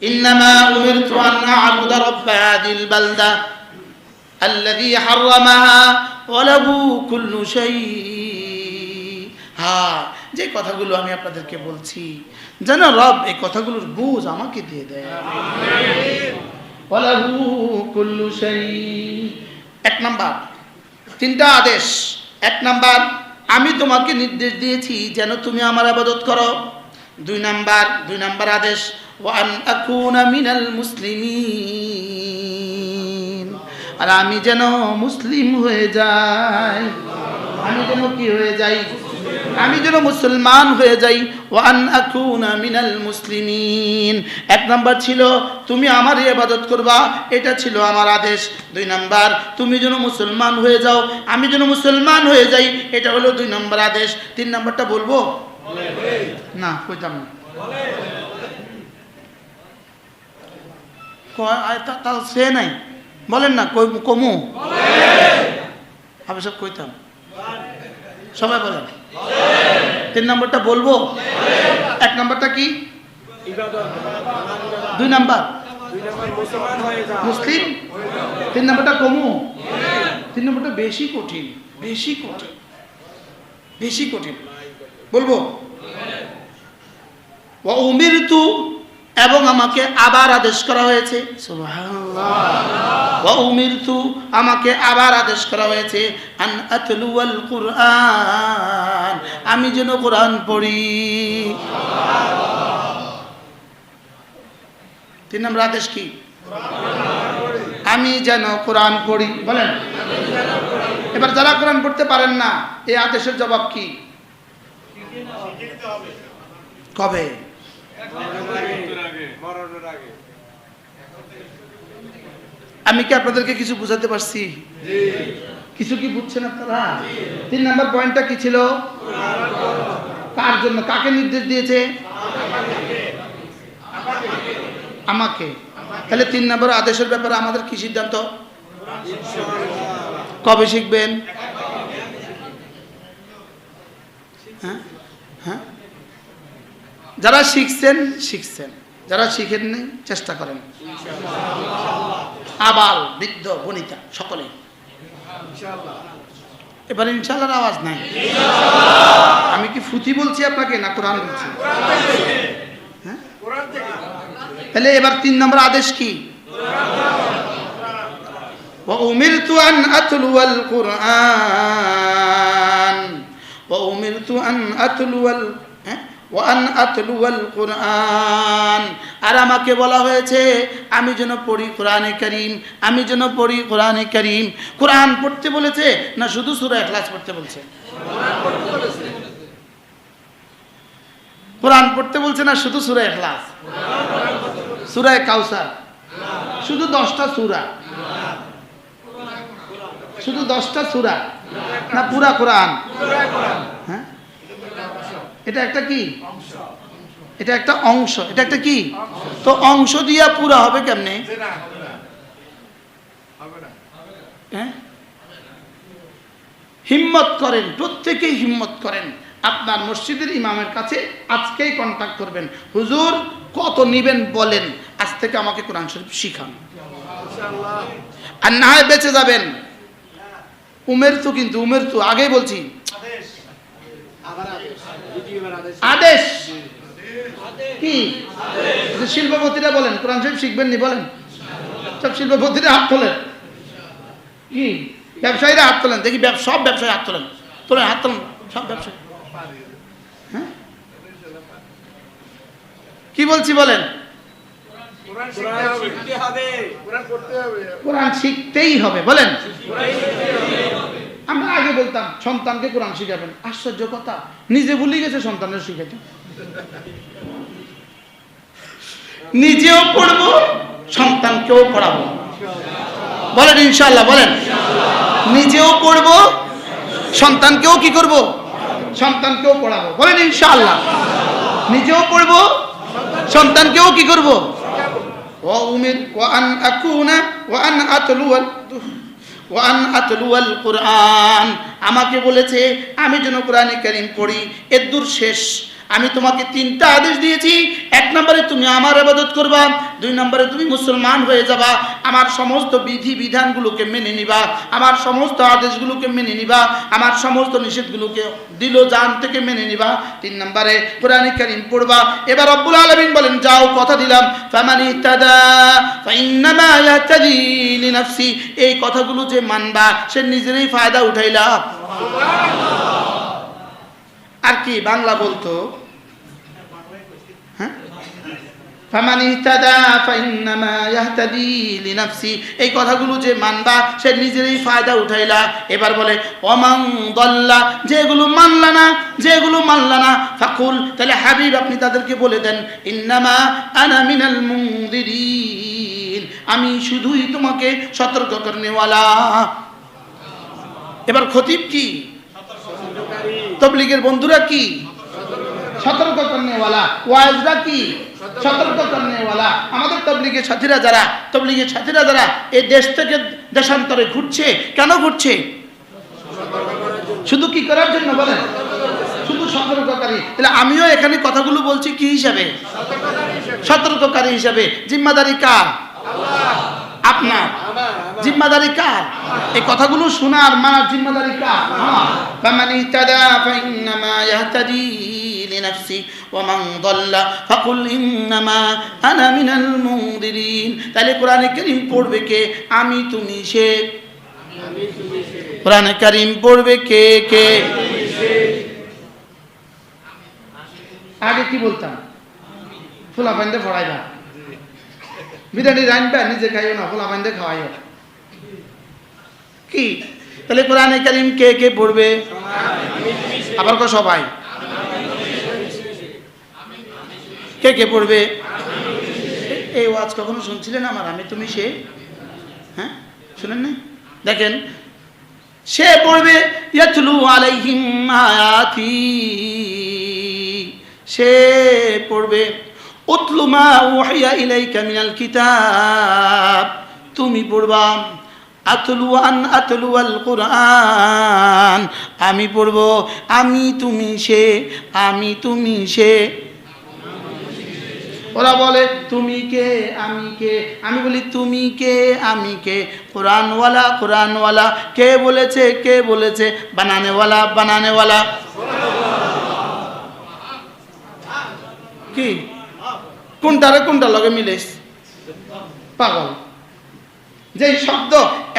إنما أمرت أن أعبد رب هذه البلدة الذي حرمها وله كل شيء হ্যাঁ যে কথাগুলো আমি আপনাদেরকে বলছি যেন রব এই কথাগুলোর বুঝ আমাকে দিয়ে দেয় ওয়ালাহু কুল্লু শাই এক নাম্বার তিনটা আদেশ এক নাম্বার আমি তোমাকে নির্দেশ দিয়েছি যেন তুমি আমার আবাদত করো দুই নাম্বার দুই নাম্বার আদেশ, ওয়ান মিনাল মুসলিমিন। আর আমি যেন মুসলিম হয়ে যাই। আমি যেন কি হয়ে যাই? আমি যেন মুসলমান হয়ে যাই। ওয়ান আকুনা মিনাল মুসলিমিন। এক নাম্বার ছিল, তুমি আমার ইবাদত করবা। এটা ছিল আমার আদেশ। দুই নাম্বার, তুমি যেন মুসলমান হয়ে যাও। আমি যেন মুসলমান হয়ে যাই, এটা হলো দুই নম্বর আদেশ। তিন নাম্বারটা বলব না, কইতাম না। তা সে নাই। বলেন না কমু? আমি সব কইতাম। সবাই বলেন। তিন নম্বরটা বলব? এক নম্বরটা কি? দুই নাম্বার। মুসলিম? তিন নম্বরটা কমু? তিন নম্বরটা বেশি কঠিন বেশি কঠিন বেশি কঠিন। বলব? উমিরতু এবং আমাকে আবার আদেশ করা হয়েছে। আমাকে আবার আদেশ করা হয়েছে আন আতলুয়াল কুরআন আমি যেন কোরআন পড়ি। তিন নম্বর আদেশ কি? আমি যেন কোরআন পড়ি। বলেন। এবার যারা কোরআন পড়তে পারেন না এই আদেশের জবাব কি? কবে? আমি কি আপনাদেরকে কিছু বুঝাতে পারছি? কিছু কি বুঝছেন আপনারা? তিন নাম্বার পয়েন্টটা কি ছিল? কার জন্য? কাকে নির্দেশ দিয়েছে? আমাকে। তাহলে তিন নম্বর আদেশের ব্যাপারে আমাদের কি সিদ্ধান্ত? কবে শিখবেন? হ্যাঁ? যারা শিখছেন শিখছেন যারা শিখেননি চেষ্টা করেন আবাল বৃদ্ধ বনিতা সকলে এবার ইনশাল্লাহর আওয়াজ নাই আমি কি ফুতি বলছি আপনাকে না কোরআন বলছি হ্যাঁ তাহলে এবার তিন নম্বর আদেশ কি وأمرت أن أتلو القرآن وأمرت أن أتلو ال... ওয়ান আতলুয়াল কোরআন। আর আমাকে বলা হয়েছে, আমি যেন পড়ি কোরআনে করিম, আমি যেন পড়ি কোরআনে করিম। কোরআন পড়তে বলেছে না শুধু সুরা এখলাস পড়তে বলছে? কোরআন পড়তে বলছে না শুধু সুরা এখলাস সুরায় কাউসার। শুধু দশটা সুরা? শুধু দশটা সুরা? না পুরা কোরআন? হ্যাঁ? এটা একটা কি? এটা একটা অংশ। এটা একটা কি? তো অংশ দিয়া পুরা হবে কেমনে? হ্যাঁ? হিম্মত করেন, প্রত্যেকেই হিম্মত করেন। আপনার মসজিদের ইমামের কাছে আজকেই কন্ট্যাক্ট করবেন। হুজুর, কত নিবেন বলেন। আজ থেকে আমাকে কোরআন শরীফ শিখান। আর না হয় বেঁচে যাবেন। উমের তো কিন্তু, উমের তো আগেই বলছি আদেশ। কি? শিল্পপতিরা বলেন কোরআন শরীফ শিখবেন নি বলেন? সব শিল্পপতিরা হাত তোলেন। কি? ব্যবসায়ীরা হাত তোলেন। দেখি সব ব্যবসায়ী হাত তোলেন। তোলেন হাত তোলেন সব ব্যবসায়ী। হ্যাঁ? কি বলছি বলেন? কোরআন শিখতেই হবে বলেন। আমরা আগে বলতাম, সন্তানকে কোরআন শিখাবেন। আশ্চর্য কথা, নিজে ভুলে গেছে সন্তানের শিখাতে নিজেও পড়ব, সন্তানকেও পড়াবো। বলেন ইনশাল্লাহ বলেন। নিজেও পড়ব, সন্তানকেও কি করব? সন্তানকেও পড়াবো। বলেন, ইনশাআল্লাহ। নিজেও পড়ব, সন্তানকেও কি করব? ও উমির ও আন আকুনা ও আন আতলুয়াল। ওয়ান আতলুয়াল কোরআন। আমাকে বলেছে আমি যেন কোরআনে কারিম পড়ি এর দূর শেষ। আমি তোমাকে তিনটা আদেশ দিয়েছি। এক নম্বরে তুমি আমার আবাদত করবা, দুই নম্বরে তুমি মুসলমান হয়ে যাবা। আমার সমস্ত বিধি বিধানগুলোকে মেনে নিবা, আমার সমস্ত আদেশগুলোকে মেনে নিবা, আমার সমস্ত নিষেধগুলোকে দিল জান থেকে মেনে নিবা। তিন নম্বরে কোরআন কারিম পড়বা। এবার রব্বুল আলামিন বলেন, যাও, কথা দিলাম। ফামানি তাদা এই কথাগুলো যে মানবা, সে নিজেরই ফায়দা উঠাইলা। আর কি, বাংলা বলতো হ্যাঁ ফামান ইহতাদা লিনাফসি। এই কথাগুলো যে মানবা সে নিজেরই ফায়দা উঠাইলা। এবার বলে অমাং দল্লা, যেগুলো মানলা না, যেগুলো মানলা না, ফাকুল, তাহলে হাবিব আপনি তাদেরকে বলে দেন, ইন্নামা আনা মিনাল মুনদিরিন। আমি শুধুই তোমাকে সতর্ক করনেওয়ালা। এবার খতিব কি? তবলিগের বন্ধুরা কি? সতর্ক করনেওয়ালা। ওয়াজরা কি? সাথীরা দেশ থেকে দেশান্তরে কেন শুধু কি করার জন্য বলেন? শুধু আমিও এখানে কথাগুলো বলছি কি হিসাবে? সতর্ককারী হিসাবে। জিম্মাদারি কার? আপনার। জিম্মাদারি কার? এই কথাগুলো শোনার মানার জিম্মাদারি কার? মান দাল্লা ফাকুল ইন্নামা আনা মিনাল মুনদিরিন তাহলে কোরআনে কারীম পড়বে কে? আমি তুমি সে। কোরআনে কারীম পড়বে কে কে? আগে কি বলতাম? ফুলা পাইন্দে পড়াইবা বিরিয়ানি রানবা নিজে খাইও না ফোলা বাইন্দে খাওয়াইও। কি? তাহলে কোরআনে কারিম কে কে পড়বে? আবার কো সবাই? কে কে পড়বে? এই ওয়াজ কখনো শুনছিলেন আমার? আমি তুমি সে? হ্যাঁ? শুনেন না দেখেন, সে পড়বে, ইয়াতলু আলাইহিম আয়াতি। সে পড়বে, উতলু মা উহিয়া ইলাইকা মিনাল কিতাব। তুমি পড়বা, আতলু আন আতলু আল কোরআন। আমি পড়ব, আমি তুমি সে, আমি তুমি সে। ওরা বলে, তুমি কে? আমি কে? আমি বলি, তুমি কে? আমি কে? কোরআনওয়ালা কোরআনওয়ালা, কে বলেছে কে বলেছে? বানানেওয়ালা বানানেওয়ালা। কি? কোনটারে কোনটা লগে মিলিস? পাগল। যেই শব্দ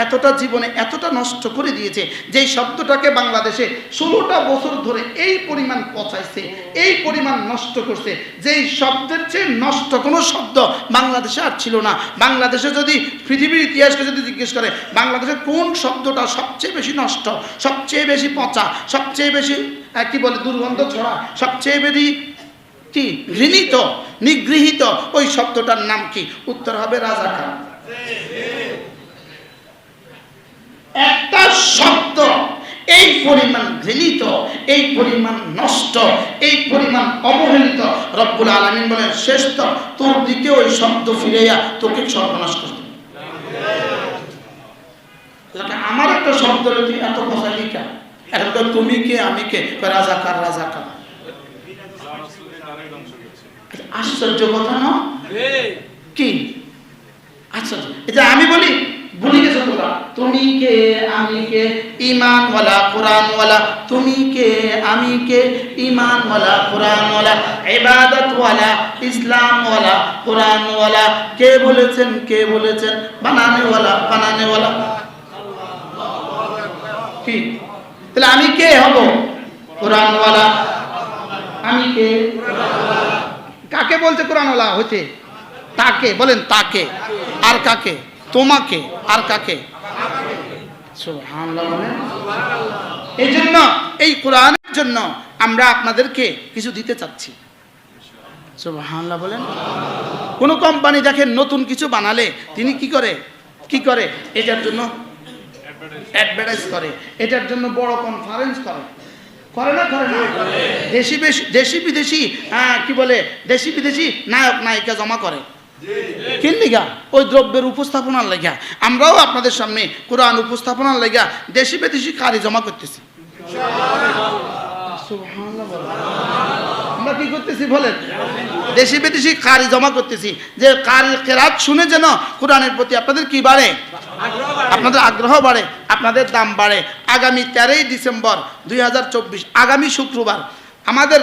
এতটা জীবনে এতটা নষ্ট করে দিয়েছে, যেই শব্দটাকে বাংলাদেশে ষোলোটা বছর ধরে এই পরিমাণ পচাইছে, এই পরিমাণ নষ্ট করছে, যেই শব্দের চেয়ে নষ্ট কোনো শব্দ বাংলাদেশে আর ছিল না। বাংলাদেশে যদি, পৃথিবীর ইতিহাসকে যদি জিজ্ঞেস করে বাংলাদেশের কোন শব্দটা সবচেয়ে বেশি নষ্ট, সবচেয়ে বেশি পচা, সবচেয়ে বেশি কি বলে, দুর্গন্ধ ছড়া, সবচেয়ে বেশি কি, ঘৃণিত, নিগৃহীত, ওই শব্দটার নাম কি? উত্তর হবে রাজাকার। একটা শব্দ। এই পরিমাণ ঘৃণিত এই পরিমাণ নষ্ট এই পরিমাণ অবহেলিত রব্বুল আলমিন বলেন শেষ তো তোর দিকে ওই শব্দ ফিরাইয়া তোকে সর্বনাশ করতে আমার একটা শব্দ তুই এত কথা লিখা। এখন তো তুমি কে আমি কে? কয় রাজাকার রাজাকার আশ্চর্য কথা না? কি? আশ্চর্য। এটা আমি বলি ভুলে গেছো তোমরা তুমি কে, আমি কে? ইমানওয়ালা কোরআনওয়ালা তুমি কে, আমি কে? ইমানওয়ালা কোরআনওয়ালা ইবাদতওয়ালা ইসলামওয়ালা কোরআনওয়ালা কে বলেছেন কে বলেছেন? বানানেওয়ালা বানানেওয়ালা কি? তাহলে আমি কে হব? কোরআনওয়ালা আমি কে? কাকে বলছে কোরআনওয়ালা হতে তাকে। বলেন তাকে। আর কাকে? তোমাকে আর কাকে? বলেন। এই জন্য এই কোরআনের জন্য আমরা আপনাদেরকে কিছু দিতে চাচ্ছি। বলেন। কোন কোম্পানি দেখেন নতুন কিছু বানালে তিনি কি করে? কি করে? এটার জন্য অ্যাডভার্টাইজ করে। এটার জন্য বড় কনফারেন্স করে। করে না করে না? দেশি দেশি বিদেশি হ্যাঁ কি বলে? দেশি বিদেশি নায়ক, নায়িকা জমা করে। কিন লিগা ওই দ্রব্যের উপস্থাপনার লেগা। আমরাও আপনাদের সামনে কোরআন উপস্থাপনার লেগা দেশি বিদেশি কারি জমা করতেছি। আমরা কি করতেছি বলেন? দেশি বিদেশি কারি জমা করতেছি। যে কারি কেরাত শুনে যেন কোরআনের প্রতি আপনাদের কি বাড়ে? আপনাদের আগ্রহ বাড়ে, আপনাদের দাম বাড়ে। আগামী তেরোই ডিসেম্বর দুই হাজার চব্বিশ, আগামী শুক্রবার আমাদের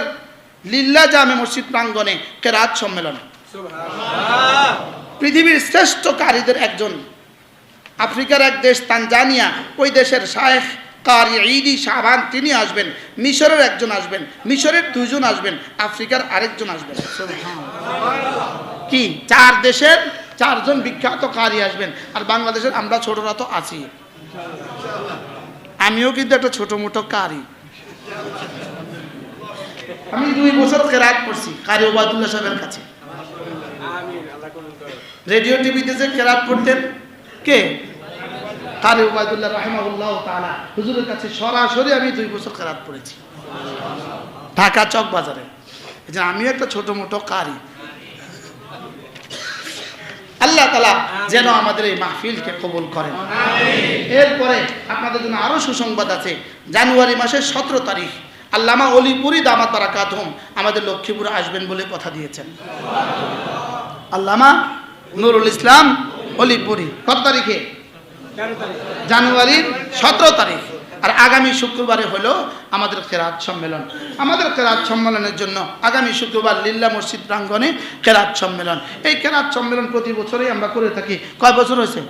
লিল্লা জামে মসজিদ প্রাঙ্গণে কেরাত সম্মেলন। পৃথিবীর শ্রেষ্ঠ কারীদের একজন। আফ্রিকার এক দেশ তানজানিয়া, ওই দেশের শায়েখ কারি ঈদি শাহবান তিনি আসবেন। মিশরের একজন আসবেন, মিশরের দুইজন আসবেন, আফ্রিকার আরেকজন আসবেন। কি? চার দেশের চারজন বিখ্যাত কারি আসবেন, আর বাংলাদেশের আমরা ছোটরা তো আছি। আমিও কিন্তু একটা ছোট মোটো কারি। আমি দুই বছর কেরাত পড়ছি, কারি ওবায়দুল্লাহ সাহেবের কাছে। রেডিও টিভিতে যে কেরাত পড়তেন কে? কারি ওবায়দুল্লাহ রাহমাহুল্লাহ তাআলা। হুজুরের কাছে সরাসরি আমি দুই বছর কেরাত পড়েছি ঢাকা চক বাজারে। যে আমি একটা ছোট মোটো কারি। আল্লাহ তালা যেন আমাদের এই মাহফিলকে কবুল করেন। এরপরে আপনাদের জন্য আরও সুসংবাদ আছে। জানুয়ারি মাসের সতেরো তারিখ। আল্লামা অলিপুরি দামাত বারাকাতহম আমাদের লক্ষ্মীপুরে আসবেন বলে কথা দিয়েছেন। আল্লামা নুরুল ইসলাম অলিপুরি। কত তারিখে? জানুয়ারির সতেরো তারিখ। আর আগামী শুক্রবারে হলো আমাদের কেরাত সম্মেলন। আমাদের কেরাত সম্মেলনের জন্য আগামী শুক্রবার লিল্লা মসজিদ প্রাঙ্গণে কেরাত সম্মেলন। এই কেরাত সম্মেলন প্রতি বছরই আমরা করে থাকি। কয় বছর হয়েছে?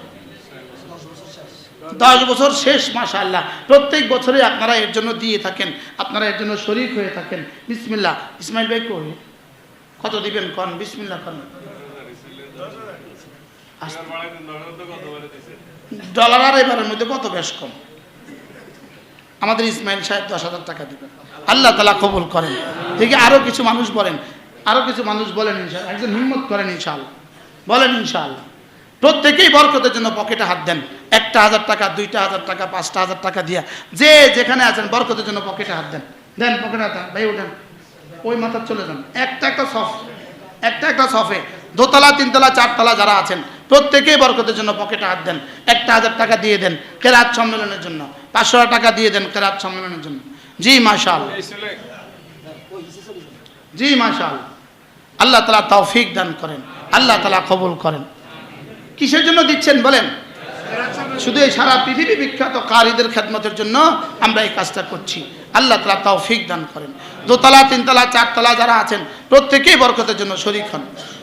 দশ বছর শেষ মাসা আল্লাহ প্রত্যেক বছরে আপনারা এর জন্য দিয়ে থাকেন। আপনারা এর জন্য শরিক হয়ে থাকেন। বিসমিল্লাহ। ইসমাইল ভাই কত দিবেন কন? বিসমিল্লাহ কন। ডলার আর এবারের মধ্যে কত বেশ কম? আমাদের ইসমাইল সাহেব দশ হাজার টাকা দিবেন। আল্লাহ তালা কবুল করেন। দেখি আরও কিছু মানুষ বলেন। আরও কিছু মানুষ বলেন ইনশাল একজন হিম্মত করেন ইনশাআল্লাহ। বলেন ইনশাআল্লাহ। প্রত্যেকেই বরকতের জন্য পকেটে হাত দেন। একটা হাজার টাকা, দুইটা হাজার টাকা, পাঁচটা হাজার টাকা দিয়া। যে যেখানে আছেন বরকতের জন্য পকেটে হাত দেন। দেন পকেটে হাত। ভাই, উঠেন। ওই মাথার চলে যান। একটা একটা সফ। একটা একটা সফে। দোতলা, তিনতলা, চারতলা যারা আছেন প্রত্যেকেই বরকতের জন্য পকেটে হাত দেন, একটা হাজার টাকা দিয়ে দেন কেরাত সম্মেলনের জন্য, পাঁচশো টাকা দিয়ে দেন কেরাত সম্মেলনের জন্য। জি, মাশাল। জি, মাশাল। আল্লাহ তালা তৌফিক দান করেন, আল্লাহ তালা কবুল করেন। কিসের জন্য দিচ্ছেন বলেন? শুধু এই সারা পৃথিবী বিখ্যাত কারীদের খেদমতের জন্য আমরা এই কাজটা করছি। আল্লাহ তালা তৌফিক দান করেন। দোতলা, তিনতলা, চারতলা যারা আছেন, প্রত্যেকেই বরকতের জন্য শরিক হন।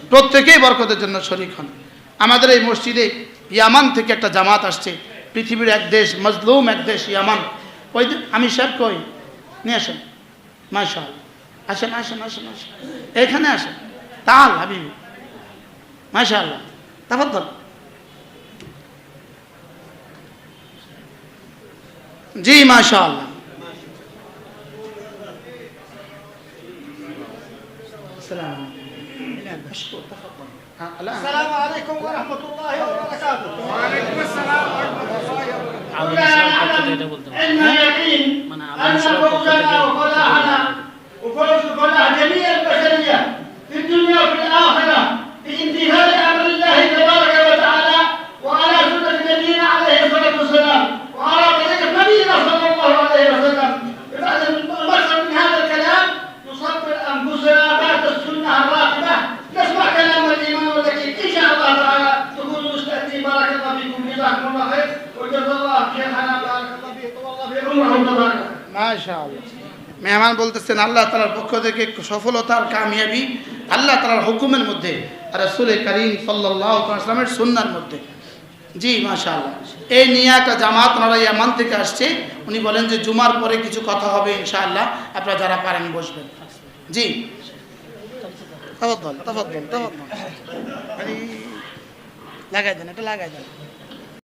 প্রত্যেকেই বরকতের জন্য শরিক হন। আমাদের এই মসজিদে ইয়ামান থেকে একটা জামাত আসছে। পৃথিবীর এক দেশ, মজলুম এক দেশ, ইয়ামান। ওই আমি সাহেব কই? নিয়ে আসেন। মাশাল। আসেন আসেন আসেন আসেন। এখানে আসেন। তাল, হাবিবি। মাশা আল্লাহ তাফাদ্দল। জি মাশা আল্লাহ السلام عليكم ورحمة الله وبركاته. وعليكم السلام ورحمة الله وبركاته. كلنا نعلم يقين أن فوزنا وفلاحنا মেহমান বলতেছেন, আল্লাহ তালার পক্ষ থেকে সফলতার কামিয়াবি, আল্লাহ তালার হুকুমের মধ্যে, আর রসুল করিম সাল্লাহ আসলামের সুন্নার মধ্যে। জি, মাশাআল্লাহ। এই নিয়ে একটা জামাত ওনারা ইয়ামান থেকে আসছে, উনি বলেন যে জুমার পরে কিছু কথা হবে ইনশাআল্লাহ, আপনারা যারা পারেন বসবেন। জি। লাগাই দেন, এটা লাগাই দেন।